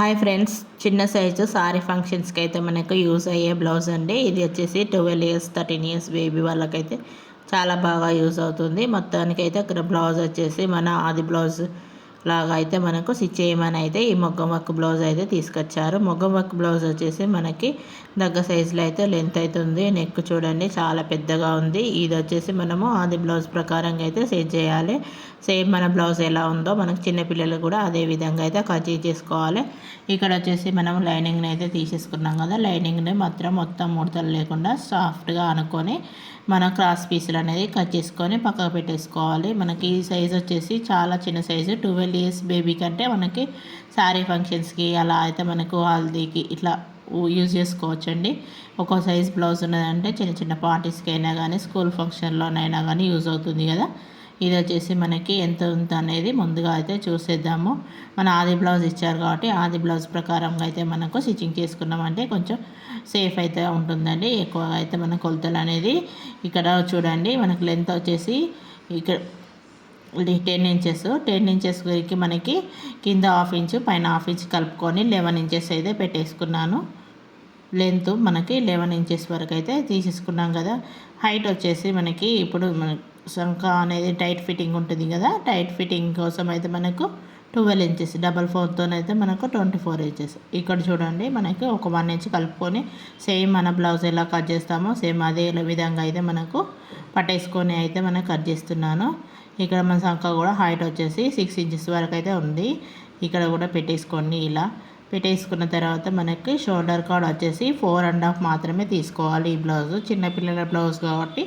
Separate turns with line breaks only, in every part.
Hi friends చిన్న size sari ఫంక్షన్స్కి అయితే మనకు యూజ్ అయ్యే బ్లౌజ్ అండి. ఇది వచ్చేసి twelve years thirteen years baby వాళ్ళకైతే చాలా బాగా యూజ్ అవుతుంది. మొత్తానికి అయితే ఇక్కడ బ్లౌజ్ వచ్చేసి మన ఆది బ్లౌజ్ లాగా అయితే మనకు స్టిచ్ చేయమని అయితే ఈ మొగ్గం వర్క్ బ్లౌజ్ అయితే తీసుకొచ్చారు. మొగ్గం వర్క్ బ్లౌజ్ వచ్చేసి మనకి దగ్గ సైజులో అయితే లెంత్ అవుతుంది నెక్ చూడండి చాలా పెద్దగా ఉంది. ఇది వచ్చేసి మనము అది బ్లౌజ్ ప్రకారంగా అయితే సెట్ చేయాలి. సేమ్ మన బ్లౌజ్ ఎలా ఉందో మనకు చిన్నపిల్లలు కూడా అదే విధంగా అయితే కట్ చేసుకోవాలి. ఇక్కడ వచ్చేసి మనం లైనింగ్ని అయితే తీసేసుకున్నాం కదా. లైనింగ్ని మాత్రం మొత్తం ముడతలు లేకుండా సాఫ్ట్గా అనుకొని మన క్రాస్ పీసులు అనేది కట్ చేసుకొని పక్కకు పెట్టేసుకోవాలి. మనకి ఈ సైజ్ వచ్చేసి చాలా చిన్న సైజు ట్వెల్వ్ ఇయర్స్ బేబీ కంటే మనకి శారీ ఫంక్షన్స్కి అలా అయితే మనకు హల్దీకి ఇట్లా యూజ్ చేసుకోవచ్చండి. ఒక్కో సైజ్ బ్లౌజ్ ఉన్నదంటే చిన్న చిన్న పార్టీస్కి అయినా కానీ స్కూల్ ఫంక్షన్లోనైనా కానీ యూజ్ అవుతుంది కదా. ఇది వచ్చేసి మనకి ఎంత ఉంది అనేది ముందుగా అయితే చూసేద్దాము. మన ఆది బ్లౌజ్ ఇచ్చారు కాబట్టి ఆది బ్లౌజ్ ప్రకారంగా అయితే మనకు స్టిచ్చింగ్ చేసుకున్నామంటే కొంచెం సేఫ్ అయితే ఉంటుందండి. ఎక్కువగా అయితే మన కొలతలు అనేది ఇక్కడ చూడండి. మనకు లెంత్ వచ్చేసి ఇక్కడ టెన్ ఇంచెస్ టెన్ ఇంచెస్ వరకు మనకి కింద హాఫ్ ఇంచు పైన హాఫ్ ఇంచ్ కలుపుకొని లెవెన్ ఇంచెస్ అయితే పెట్టేసుకున్నాను. లెంత్ మనకి లెవెన్ ఇంచెస్ వరకు అయితే తీసేసుకున్నాం కదా. హైట్ వచ్చేసి మనకి ఇప్పుడు మన సంఖ అనేది టైట్ ఫిట్టింగ్ ఉంటుంది కదా. టైట్ ఫిట్టింగ్ కోసం అయితే మనకు ట్వెల్వ్ ఇంచెస్ డబల్ ఫోర్తోనైతే మనకు ట్వంటీ ఫోర్ ఇంచెస్ ఇక్కడ చూడండి మనకి ఒక వన్ ఇంచ్ కలుపుకొని సేమ్ మన బ్లౌజ్ ఎలా కట్ చేస్తామో సేమ్ అదే విధంగా అయితే మనకు పట్టేసుకొని అయితే మనం కట్ చేస్తున్నాను. ఇక్కడ మన సంఖ కూడా హైట్ వచ్చేసి సిక్స్ ఇంచెస్ వరకు అయితే ఉంది. ఇక్కడ కూడా పెట్టేసుకోండి ఇలా. పెట్టేసుకున్న తర్వాత మనకి షోల్డర్ కార్డ్ వచ్చేసి ఫోర్ అండ్ హాఫ్ మాత్రమే తీసుకోవాలి ఈ బ్లౌజ్ చిన్నపిల్లల బ్లౌజ్ కాబట్టి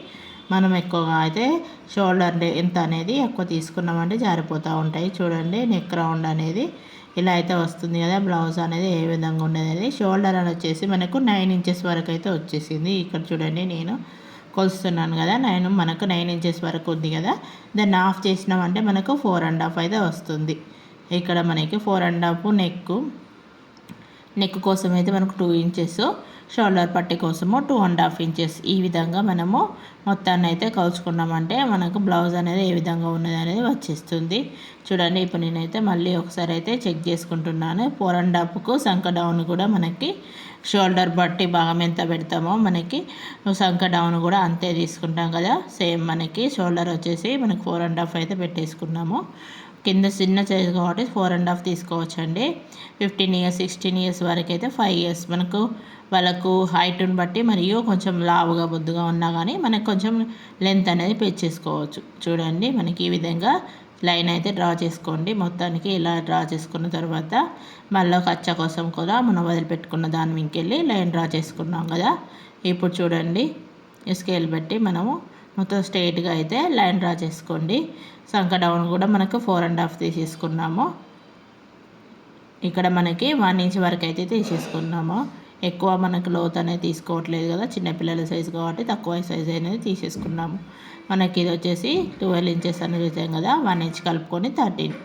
మనం ఎక్కువగా అయితే షోల్డర్ ఎంత అనేది ఎక్కువ తీసుకున్నామంటే జారిపోతూ ఉంటాయి. చూడండి నెక్ రౌండ్ అనేది ఇలా అయితే వస్తుంది కదా. బ్లౌజ్ అనేది ఏ విధంగా ఉండేది షోల్డర్ అని వచ్చేసి మనకు నైన్ ఇంచెస్ వరకు అయితే వచ్చేసింది. ఇక్కడ చూడండి నేను కొలుస్తున్నాను కదా నైన్ మనకు నైన్ ఇంచెస్ వరకు ఉంది కదా దాన్ని ఆఫ్ చేసినామంటే మనకు ఫోర్ అండ్ హాఫ్ అయితే వస్తుంది. ఇక్కడ మనకి four and half neck neck కోసం అయితే మనకు టూ ఇంచెస్. షోల్డర్ పట్టి కోసము టూ అండ్ హాఫ్ ఇంచెస్ ఈ విధంగా మనము మొత్తాన్ని అయితే కలుచుకున్నామంటే మనకు బ్లౌజ్ అనేది ఏ విధంగా ఉన్నది అనేది వచ్చేస్తుంది. చూడండి ఇప్పుడు నేనైతే మళ్ళీ ఒకసారి అయితే చెక్ చేసుకుంటున్నాను. ఫోర్ అండ్ హాఫ్కు సంక డౌన్ కూడా మనకి షోల్డర్ బట్టి భాగం ఎంత పెడతామో మనకి సంక డౌన్ కూడా అంతే తీసుకుంటాం కదా. సేమ్ మనకి షోల్డర్ వచ్చేసి మనకి ఫోర్ అండ్ హాఫ్ అయితే పెట్టేసుకున్నాము. కింద చిన్న సైజ్ కాబట్టి ఫోర్ అండ్ హాఫ్ తీసుకోవచ్చండి. ఫిఫ్టీన్ ఇయర్స్ సిక్స్టీన్ ఇయర్స్ వరకు అయితే ఫైవ్ ఇయర్స్ మనకు వాళ్ళకు హైట్ని బట్టి మరియు కొంచెం లావుగా బొద్దుగా ఉన్నా కానీ మనకు కొంచెం లెంత్ అనేది పెంచేసుకోవచ్చు చూడండి మనకి ఈ విధంగా లైన్ అయితే డ్రా చేసుకోండి. మొత్తానికి ఇలా డ్రా చేసుకున్న తర్వాత మళ్ళీ కచ్చ కోసం కూడా మనం వదిలిపెట్టుకున్న దాని ఇంకెళ్ళి లైన్ డ్రా చేసుకున్నాం కదా. ఇప్పుడు చూడండి స్కేల్ బట్టి మనము మొత్తం స్ట్రైట్గా అయితే లైన్ డ్రా చేసుకోండి. సంక డౌన్ కూడా మనకు ఫోర్ అండ్ హాఫ్ తీసేసుకున్నాము. ఇక్కడ మనకి వన్ ఇంచ్ వరకు అయితే తీసేసుకున్నాము. ఎక్కువ మనకు లోత్ అనేది తీసుకోవట్లేదు కదా చిన్నపిల్లల సైజు కాబట్టి తక్కువ సైజ్ అనేది తీసేసుకున్నాము. మనకి ఇది వచ్చేసి ట్వెల్వ్ ఇంచెస్ అనేది వచ్చాం కదా వన్ ఇంచ్ కలుపుకొని థర్టీన్.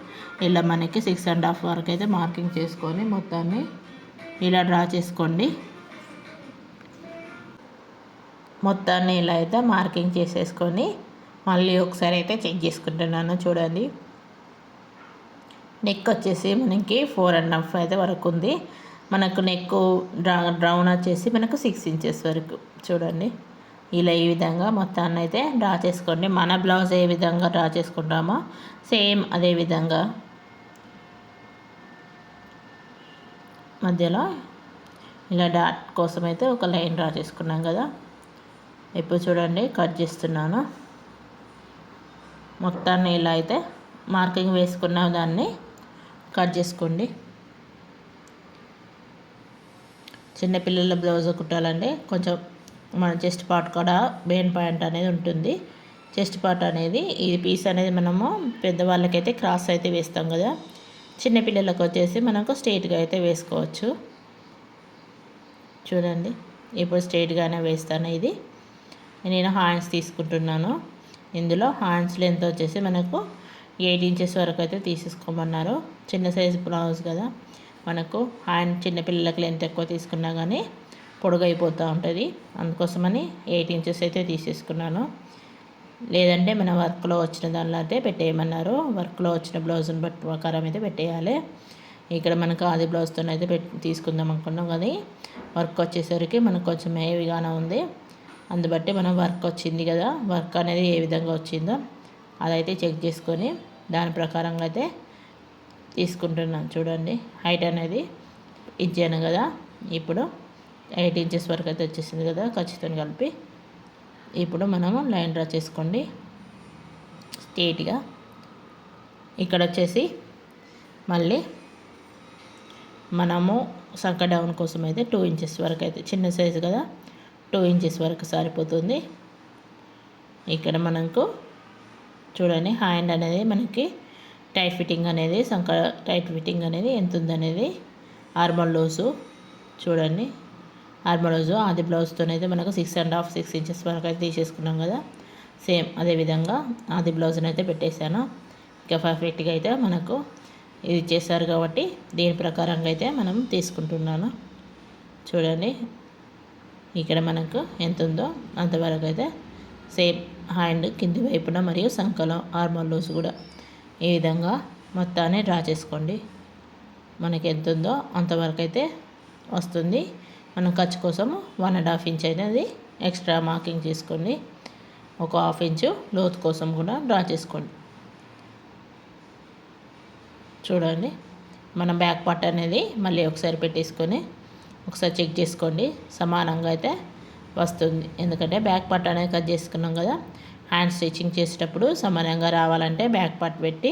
ఇలా మనకి సిక్స్ అండ్ హాఫ్ వరకు అయితే మార్కింగ్ చేసుకొని మొత్తాన్ని ఇలా డ్రా చేసుకోండి. మొత్తాన్ని ఇలా అయితే మార్కింగ్ చేసేసుకొని మళ్ళీ ఒకసారి అయితే చెక్ చేసుకుంటున్నాను చూడండి. నెక్ వచ్చేసి మనకి ఫోర్ అండ్ హాఫ్ అయితే వరకు ఉంది. మనకు నెక్ డ్రా డ్రౌన్ వచ్చేసి మనకు సిక్స్ ఇంచెస్ వరకు చూడండి. ఇలా ఈ విధంగా మొత్తాన్ని అయితే డ్రా చేసుకోండి. మన బ్లౌజ్ ఏ విధంగా డ్రా చేసుకుంటామో సేమ్ అదే విధంగా మధ్యలో ఇలా డాట్ కోసం అయితే ఒక లైన్ డ్రా చేసుకున్నాం కదా. ఇప్పుడు చూడండి కట్ చేస్తున్నాను. మొత్తాన్ని ఇలా అయితే మార్కింగ్ వేసుకున్న దాన్ని కట్ చేసుకోండి. చిన్నపిల్లల బ్లౌజ్ కుట్టాలంటే కొంచెం మన చెస్ట్ పార్ట్ కూడా మెయిన్ పాయింట్ అనేది ఉంటుంది. చెస్ట్ పార్ట్ అనేది ఈ పీస్ అనేది మనము పెద్దవాళ్ళకైతే క్రాస్ అయితే వేస్తాం కదా. చిన్నపిల్లలకు వచ్చేసి మనకు స్ట్రైట్గా అయితే వేసుకోవచ్చు. చూడండి ఇప్పుడు స్ట్రైట్గానే వేస్తాను ఇది. నేను హ్యాండ్స్ తీసుకుంటున్నాను. ఇందులో హ్యాండ్స్ లెంత్ వచ్చేసి మనకు ఎయిట్ ఇంచెస్ వరకు అయితే తీసేసుకోమన్నారు. చిన్న సైజు బ్లౌజ్ కదా. మనకు హ్యాండ్ చిన్నపిల్లలకి లెంత్ ఎక్కువ తీసుకున్నా కానీ పొడుగైపోతూ ఉంటుంది. అందుకోసమని ఎయిట్ ఇంచెస్ అయితే తీసేసుకున్నాను. లేదంటే మన వర్క్లో వచ్చిన దానిలో అయితే పెట్టేయమన్నారు. వర్క్లో వచ్చిన బ్లౌజ్ని బట్టి ప్రకారం అయితే పెట్టేయాలి. ఇక్కడ మనకు ఆది బ్లౌజ్తో అయితే పెట్టి తీసుకుందాం అనుకున్నాం కానీ వర్క్ వచ్చేసరికి మనకు కొంచెం హెవీగానే ఉంది. అందుబట్టి మనం వర్క్ వచ్చింది కదా వర్క్ అనేది ఏ విధంగా వచ్చిందో అదైతే చెక్ చేసుకొని దాని ప్రకారంగా అయితే తీసుకుంటున్నాను చూడండి హైట్ అనేది ఇచ్చాను కదా ఇప్పుడు ఎయిట్ ఇంచెస్ వరకు అయితే వచ్చేసింది కదా ఖచ్చితంగా కలిపి ఇప్పుడు మనము లైన్ డ్రా చేసుకోండి. స్ట్రేట్గా ఇక్కడ వచ్చేసి మళ్ళీ మనము సంక డౌన్ కోసం అయితే టూ ఇంచెస్ వరకు అయితే చిన్న సైజు కదా టూ ఇంచెస్ వరకు సరిపోతుంది. ఇక్కడ మనకు చూడండి హ్యాండ్ అనేది మనకి టైట్ ఫిట్టింగ్ అనేది సంక టైట్ ఫిట్టింగ్ అనేది ఎంత ఉందనేది. ఆర్మల్ లోసు చూడండి. ఆర్మల్ లూజు ఆది బ్లౌజ్తోనైతే మనకు six and half six inches వరకు అయితే తీసేసుకున్నాం కదా. సేమ్ అదేవిధంగా ఆది బ్లౌజ్ని అయితే పెట్టేశాను. ఇంకా పర్ఫెక్ట్గా అయితే మనకు ఇది చేశారు కాబట్టి దీని ప్రకారంగా అయితే మనం తీసుకుంటున్నాను. చూడండి. ఇక్కడ మనకు ఎంత ఉందో అంతవరకు అయితే సేమ్ హ్యాండ్ కింది వైపున మరియు సంకలం ఆర్మల్ లూజ్ కూడా ఈ విధంగా మొత్తాన్ని డ్రా చేసుకోండి. మనకి ఎంత ఉందో అంతవరకు అయితే వస్తుంది. మనం ఖర్చు కోసం వన్ అండ్ హాఫ్ ఇంచ్ అనేది ఎక్స్ట్రా మార్కింగ్ చేసుకోండి. ఒక హాఫ్ ఇంచు లోత్ కోసం కూడా డ్రా చేసుకోండి. చూడండి. మనం బ్యాక్ పార్ట్ అనేది మళ్ళీ ఒకసారి పెట్టేసుకొని ఒకసారి చెక్ చేసుకోండి. సమానంగా అయితే వస్తుంది. ఎందుకంటే బ్యాక్ పార్ట్ అనేది కట్ చేసుకున్నాం కదా. హ్యాండ్ స్టిచ్చింగ్ చేసేటప్పుడు సమానంగా రావాలంటే బ్యాక్ పార్ట్ పెట్టి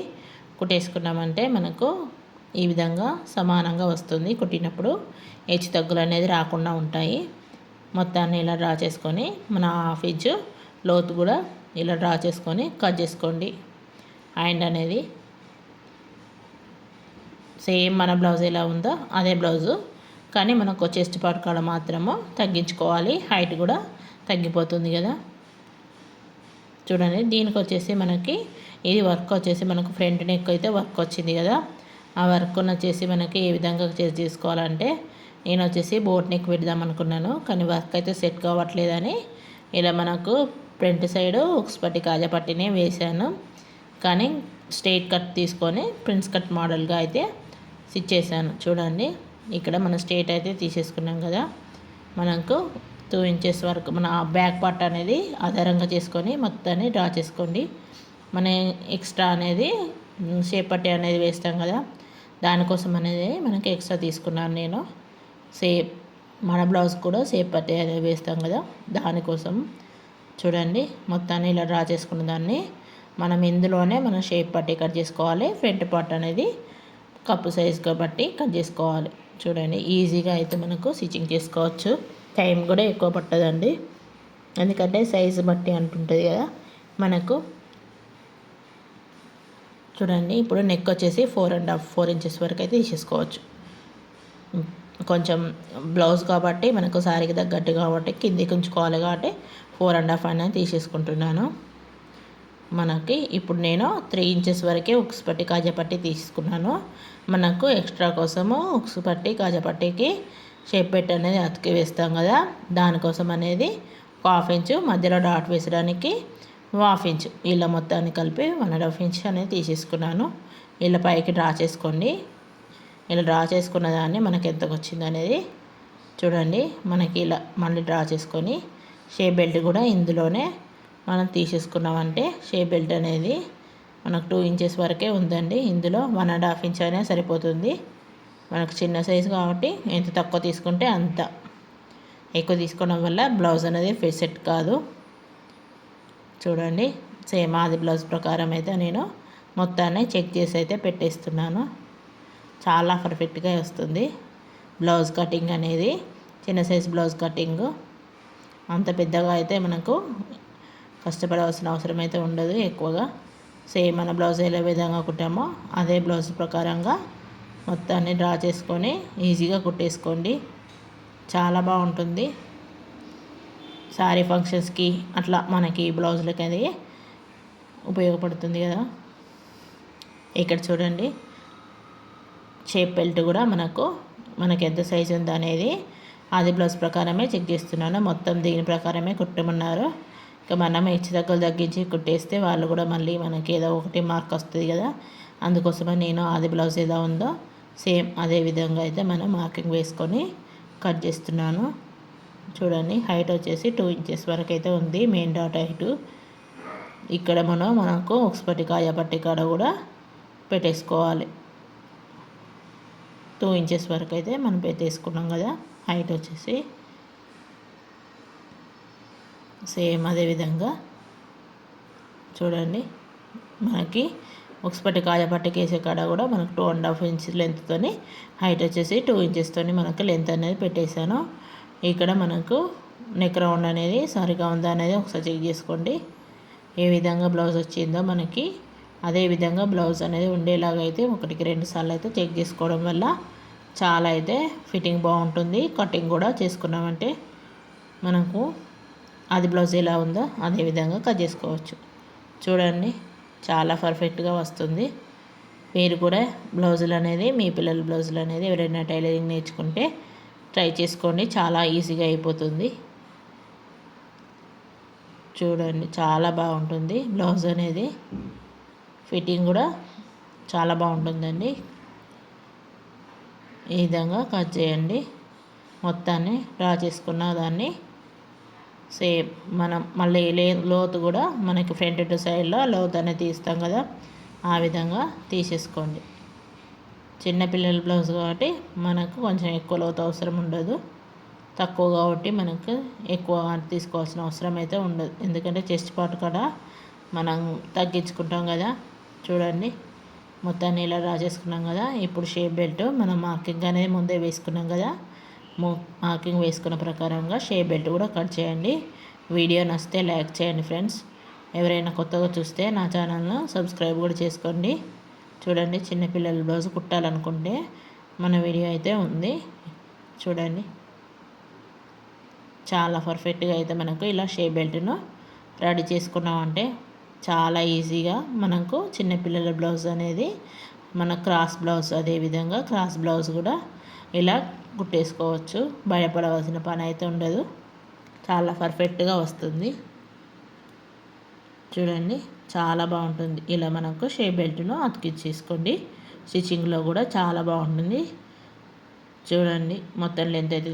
కుట్టేసుకున్నామంటే మనకు ఈ విధంగా సమానంగా వస్తుంది. కుట్టినప్పుడు హెచ్చు తగ్గులు అనేది రాకుండా ఉంటాయి. మొత్తాన్ని ఇలా డ్రా చేసుకొని మన హాఫ్ ఇంచ్ లోతు కూడా ఇలా డ్రా చేసుకొని కట్ చేసుకోండి. హ్యాండ్ అనేది సేమ్ మన బ్లౌజ్ ఎలా ఉందో అదే బ్లౌజు కానీ మనకు చెస్ట్ పార్ట్ కాడ మాత్రము తగ్గించుకోవాలి. హైట్ కూడా తగ్గిపోతుంది కదా. చూడండి దీనికి వచ్చేసి మనకి ఇది వర్క్ వచ్చేసి మనకు ఫ్రంట్ నెక్ అయితే వర్క్ వచ్చింది కదా. ఆ వర్క్ వచ్చేసి మనకి ఏ విధంగా చేసి తీసుకోవాలంటే నేను వచ్చేసి బోట్ నెక్ పెడదాం అనుకున్నాను. కానీ వర్క్ అయితే సెట్ కావట్లేదని ఇలా మనకు ఫ్రంట్ సైడ్ ఉక్స్పట్టి కాజపట్టినే వేశాను. కానీ స్ట్రైట్ కట్ తీసుకొని ప్రిన్స్ కట్ మోడల్గా అయితే స్టిచ్ చేశాను చూడండి. ఇక్కడ మన స్టేట్ అయితే తీసేసుకున్నాం కదా. మనకు టూ ఇంచెస్ వరకు మన బ్యాక్ పార్ట్ అనేది ఆధారంగా చేసుకొని మొత్తాన్ని డ్రా చేసుకోండి. మన ఎక్స్ట్రా అనేది షేప్ అనేది వేస్తాం కదా. దానికోసం అనేది మనకి ఎక్స్ట్రా తీసుకున్నాను నేను. సేప్ మన బ్లౌజ్ కూడా సేప్ పట్టే అనేది వేస్తాం కదా. దానికోసం చూడండి మొత్తాన్ని ఇలా డ్రా చేసుకున్న దాన్ని మనం ఇందులోనే మనం షేప్ పట్టి కట్ చేసుకోవాలి. ఫ్రంట్ పార్ట్ అనేది కప్పు సైజ్ కాబట్టి కట్ చేసుకోవాలి. చూడండి ఈజీగా అయితే మనకు స్టిచ్చింగ్ చేసుకోవచ్చు. టైం కూడా ఎక్కువ పట్టదండి. ఎందుకంటే సైజు బట్టి అంటుంటుంది కదా. మనకు చూడండి ఇప్పుడు నెక్ వచ్చేసి four and half four inches వరకు అయితే తీసేసుకోవచ్చు. కొంచెం బ్లౌజ్ కాబట్టి మనకు శారీకి తగ్గట్టు కాబట్టి కిందికి ఉంచుకోవాలి కాబట్టి ఫోర్ అండ్ హాఫ్ అనేది తీసేసుకుంటున్నాను. మనకి ఇప్పుడు నేను త్రీ ఇంచెస్ వరకే ఉక్స్ పట్టి కాజపట్టి తీసుకున్నాను మనకు ఎక్స్ట్రా కోసము ఉక్సు పట్టి కాజపట్టికి షేప్ పెట్టి అనేది అతికి వేస్తాం కదా. దానికోసం అనేది ఒక హాఫ్ ఇంచు మధ్యలో డాట్ వేసడానికి హాఫ్ ఇంచ్. ఇళ్ళ మొత్తాన్ని కలిపి వన్ అండ్ హాఫ్ ఇంచ్ అనేది తీసేసుకున్నాను. వీళ్ళ పైకి డ్రా చేసుకోండి. ఇలా డ్రా చేసుకున్న దాన్ని మనకి ఎంతకు వచ్చింది అనేది చూడండి. మనకి ఇలా మళ్ళీ డ్రా చేసుకొని షేప్ బెల్ట్ కూడా ఇందులోనే మనం తీసేసుకున్నామంటే షేప్ బెల్ట్ అనేది మనకు టూ ఇంచెస్ వరకే ఉందండి. ఇందులో వన్ అండ్ హాఫ్ ఇంచ్ అనేది సరిపోతుంది. మనకు చిన్న సైజు కాబట్టి ఎంత తక్కువ తీసుకుంటే అంత. ఎక్కువ తీసుకోవడం వల్ల బ్లౌజ్ అనేది ఫిట్ సెట్ కాదు. చూడండి సేమ్ ఆది బ్లౌజ్ ప్రకారం అయితే నేను మొత్తాన్ని చెక్ చేసి అయితే పెట్టేస్తున్నాను. చాలా పర్ఫెక్ట్గా వస్తుంది. బ్లౌజ్ కటింగ్ అనేది చిన్న సైజ్ బ్లౌజ్ కటింగ్. అంత పెద్దగా అయితే మనకు కష్టపడవలసిన అవసరం అయితే ఉండదు ఎక్కువగా. సేమ్ మన బ్లౌజ్ ఏ విధంగా కుట్టామో అదే బ్లౌజ్ ప్రకారంగా మొత్తాన్ని డ్రా చేసుకొని ఈజీగా కుట్టేసుకోండి. చాలా బాగుంటుంది. శారీ ఫంక్షన్స్కి అట్లా మనకి బ్లౌజులకి అది ఉపయోగపడుతుంది కదా. ఇక్కడ చూడండి. షేప్ బెల్ట్ కూడా మనకు మనకి ఎంత సైజు ఉందనేది అనేది అది బ్లౌజ్ ప్రకారమే చెక్ చేస్తున్నాను. మొత్తం దీని ప్రకారమే కుట్టమన్నారు. ఇక మనం హెచ్చు తగ్గులు తగ్గించి కుట్టేస్తే వాళ్ళు కూడా మళ్ళీ మనకి ఏదో ఒకటి మార్క్ వస్తుంది కదా. అందుకోసమే నేను ఆది బ్లౌజ్ ఏదో ఉందో సేమ్ అదే విధంగా అయితే మనం మార్కింగ్ వేసుకొని కట్ చేస్తున్నాను. చూడండి హైట్ వచ్చేసి టూ ఇంచెస్ వరకు అయితే ఉంది మెయిన్ డాట్ హైట్. ఇక్కడ మనం మనకు ఒకటి కాయ పట్టి కాడ కూడా పెట్టేసుకోవాలి. టూ ఇంచెస్ వరకు అయితే మనం పెట్టేసుకున్నాం కదా హైట్ వచ్చేసి. సేమ్ అదే విధంగా చూడండి. మనకి ఒకటి కాయ పట్టుకేసే కాడ కూడా మనకు టూ అండ్ హాఫ్ ఇంచ్ లెంత్తోని హైట్ వచ్చేసి టూ ఇంచెస్తోని మనకు లెంత్ అనేది పెట్టేశాను. ఇక్కడ మనకు నెక్ రౌండ్ అనేది సరిగా ఉందా అనేది ఒకసారి చెక్ చేసుకోండి. ఏ విధంగా బ్లౌజ్ వచ్చిందో మనకి. అదే విధంగా బ్లౌజ్ అనేది ఉండేలాగా అయితే ఒకటికి రెండు సార్లు అయితే చెక్ చేసుకోవడం వల్ల చాలా అయితే ఫిట్టింగ్ బాగుంటుంది. కటింగ్ కూడా చేసుకున్నామంటే మనకు అది బ్లౌజ్ ఎలా ఉందో అదే విధంగా కట్ చేసుకోవచ్చు. చూడండి చాలా పర్ఫెక్ట్గా వస్తుంది. మీరు కూడా బ్లౌజులు అనేది మీ పిల్లల బ్లౌజులు అనేది ఎవరైనా టైలరింగ్ నేర్చుకుంటే ట్రై చేసుకోండి. చాలా ఈజీగా అయిపోతుంది. చూడండి చాలా బాగుంటుంది బ్లౌజ్ అనేది. ఫిట్టింగ్ కూడా చాలా బాగుంటుందండి. ఈ విధంగా కట్ చేయండి. మొత్తాన్ని డ్రా చేసుకున్న దాన్ని సేమ్ మనం మళ్ళీ లే లోతు కూడా మనకి ఫ్రంట్ టు సైడ్లో లోతు అనేది తీస్తాం కదా ఆ విధంగా తీసేసుకోండి. చిన్నపిల్లల బ్లౌజ్ కాబట్టి మనకు కొంచెం ఎక్కువ లోతు అవసరం ఉండదు. తక్కువ కాబట్టి మనకు ఎక్కువ తీసుకోవాల్సిన అవసరం అయితే ఉండదు. ఎందుకంటే చెస్ట్ పార్ట్ కూడా మనం తగ్గించుకుంటాం కదా చూడండి. మొత్తాన్ని ఇలా డ్రా చేసుకున్నాం కదా ఇప్పుడు షేప్ బెల్ట్ మనం మార్కింగ్ అనేది ముందే వేసుకున్నాం కదా మార్కింగ్ వేసుకున్న ప్రకారంగా షేప్ బెల్ట్ కూడా కట్ చేయండి. వీడియో నచ్చితే లైక్ చేయండి ఫ్రెండ్స్. ఎవరైనా కొత్తగా చూస్తే నా ఛానల్ను సబ్స్క్రైబ్ కూడా చేసుకోండి. చూడండి చిన్నపిల్లల బ్లౌజ్ కుట్టాలనుకుంటే మన వీడియో అయితే ఉంది. చూడండి. చాలా పర్ఫెక్ట్గా అయితే మనకు ఇలా షే బెల్ట్ను రెడీ చేసుకున్నామంటే చాలా ఈజీగా మనకు చిన్నపిల్లల బ్లౌజ్ అనేది మన క్రాస్ బ్లౌజ్ అదేవిధంగా క్రాస్ బ్లౌజ్ కూడా ఇలా కుట్టేసుకోవచ్చు భయపడవలసిన పని అయితే ఉండదు. చాలా పర్ఫెక్ట్గా వస్తుంది. చూడండి చాలా బాగుంటుంది. ఇలా మనకు షే బెల్ట్ను అతికిచ్చేసుకోండి స్టిచ్చింగ్లో కూడా చాలా బాగుంటుంది. చూడండి మొత్తం లెంత్ అయితే